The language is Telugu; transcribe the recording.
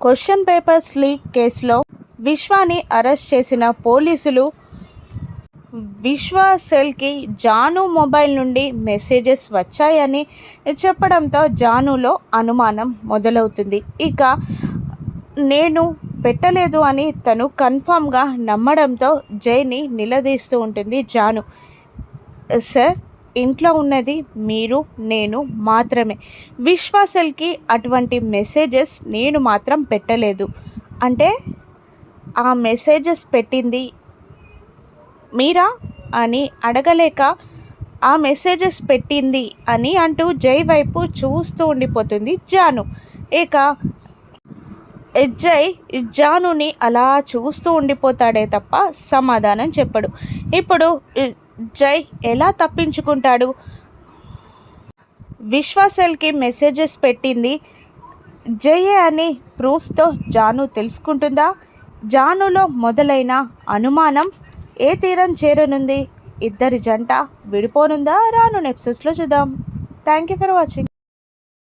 క్వశ్చన్ పేపర్స్ లీక్ కేసులో విశ్వాని అరెస్ట్ చేసిన పోలీసులు విశ్వ సెల్కి జాను మొబైల్ నుండి మెసేజెస్ వచ్చాయని చెప్పడంతో జానులో అనుమానం మొదలవుతుంది. ఇక నేను పెట్టలేదు అని తను కన్ఫామ్గా నమ్మడంతో జైని నిలదీస్తూ ఉంటుంది జాను. సార్ ఇంట్లో ఉన్నది మీరు నేను మాత్రమే. విశ్వాసల్కి అటువంటి మెసేజెస్ నేను మాత్రం పెట్టలేదు. అంటే ఆ మెసేజెస్ పెట్టింది మీరా అని అడగలేక ఆ మెసేజెస్ పెట్టింది అని అంటూ జై వైపు చూస్తూ ఉండిపోతుంది జాను. ఇక జై జానుని అలా చూస్తూ ఉండిపోతాడే తప్ప సమాధానం చెప్పడు. ఇప్పుడు జై ఎలా తప్పించుకుంటాడు? విశ్వాసల్కి మెసేజెస్ పెట్టింది. జయే అని ప్రూఫ్స్తో జాను తెలుసుకుంటుందా? జానులో మొదలైన అనుమానం ఏ తీరం చేరనుంది? ఇద్దరి జంట విడిపోనుందా? రాను నెప్సెస్లో చూద్దాం. Thank you for watching.